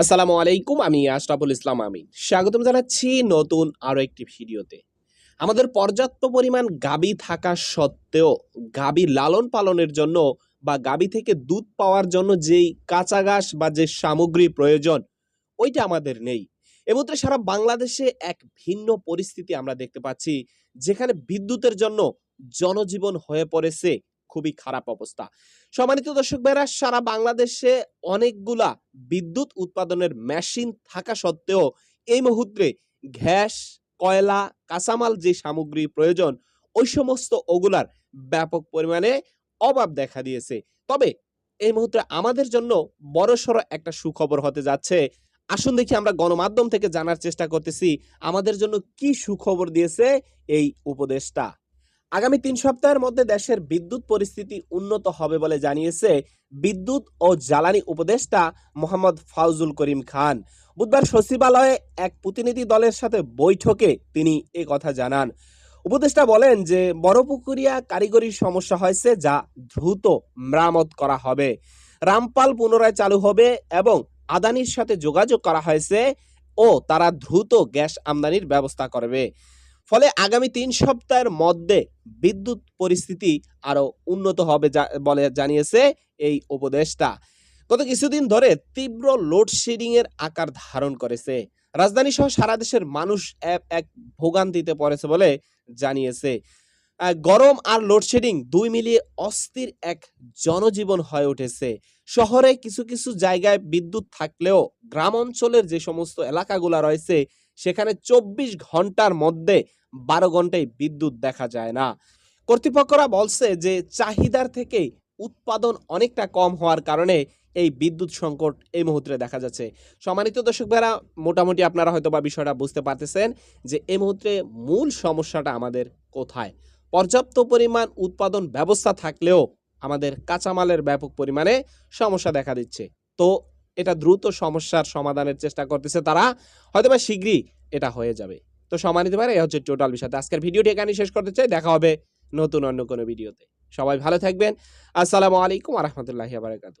আসসালামু আলাইকুম, আমি আশরাফুল ইসলাম আমিন। স্বাগতম জানাচ্ছি নতুন আরও একটি ভিডিওতে। আমাদের পর্যাপ্ত পরিমাণ গাবি থাকা সত্ত্বেও গাবি লালন পালনের জন্য বা গাবি থেকে দুধ পাওয়ার জন্য যেই কাঁচা ঘাস বা যে সামগ্রী প্রয়োজন, ওইটা আমাদের নেই। এমত্রে সারা বাংলাদেশে এক ভিন্ন পরিস্থিতি আমরা দেখতে পাচ্ছি, যেখানে বিদ্যুতের জন্য জনজীবন হয়ে পড়েছে খুবই খারাপ অবস্থা। সম্মানিত দর্শক ভাইরা সারা বাংলাদেশে অনেকগুলা বিদ্যুৎ উৎপাদনের মেশিন থাকা সত্ত্বেও এই মুহূর্তে গ্যাস, কয়লা, কাঁচামাল যে সামগ্রী প্রয়োজন, ওই সমস্ত ওগুলার ব্যাপক পরিমাণে অভাব দেখা দিয়েছে। তবে এই মুহূর্তে আমাদের জন্য বড়সড় একটা সুখবর হতে যাচ্ছে। আসুন দেখি আমরা গণমাধ্যম থেকে জানার চেষ্টা করতেছি, আমাদের জন্য কি সুখবর দিয়েছে এই উপদেশটা আগামী তিন সপ্তাহের মধ্যে দেশের বিদ্যুৎ পরিস্থিতি উন্নত হবে বলে জানিয়েছে বিদ্যুৎ ও জ্বালানি উপদেষ্টা মোহাম্মদ ফাউজুল করিম খান। বুধবার সচিবালয়ে এক প্রতিনিধি দলের সাথে বৈঠকে তিনি এ কথা জানান। উপদেষ্টা বলেন যে বড়পুকুরিয়া কারিগরি সমস্যা হয়েছে যা দ্রুত মেরামত করা হবে। রামপাল পুনরায় চালু হবে এবং আদানির সাথে যোগাযোগ করা হয়েছে ও তারা দ্রুত গ্যাস আমদানির ব্যবস্থা করবে। ফলে আগামী তিন সপ্তাহের মধ্যে বিদ্যুৎ পরিস্থিতি আরও উন্নত হবে বলে জানিয়েছে এই উপদেশটা গত কিছুদিন ধরে তীব্র লোডশেডিংয়ের আকার ধারণ করেছে। রাজধানী সহ সারা দেশের মানুষ এক ভোগান্তিতে পড়েছে বলে জানিয়েছে। গরম আর লোডশেডিং দুই মিলিয়ে অস্থির এক জনজীবন হয়ে উঠেছে। শহরে কিছু কিছু জায়গায় বিদ্যুৎ থাকলেও গ্রাম অঞ্চলের যে সমস্ত এলাকাগুলো রয়েছে সেখানে চব্বিশ ঘণ্টার মধ্যে বারো ঘন্টায় বিদ্যুৎ দেখা যায় না। কর্তৃপক্ষরা বলছে যে চাহিদার থেকে উৎপাদন অনেকটা কম হওয়ার কারণে এই বিদ্যুৎ সংকট এই মুহূর্তে দেখা যাচ্ছে। সম্মানিত দর্শক ভাইরা, মোটামুটি আপনারা হয়তো বা বিষয়টা বুঝতে পারতেছেন যে এই মুহূর্তে মূল সমস্যাটা আমাদের কোথায়। পর্যাপ্ত পরিমাণ উৎপাদন ব্যবস্থা থাকলেও আমাদের কাঁচামালের ব্যাপক পরিমাণে সমস্যা দেখা দিচ্ছে। তো এটা দ্রুত সমস্যার সমাধানের চেষ্টা করতেছে তারা হয়তো বা শীঘ্রই এটা হয়ে যাবে। তো সময় নিতে পারে, এ হচ্ছে টোটাল বিষয় আজকের ভিডিওটি এখানে শেষ করতে চাই, দেখা হবে নতুন অন্য কোনো ভিডিওতে। সবাই ভালো থাকবেন। আসসালামু আলাইকুম আ রহমতুল্লাহি বারাকাতু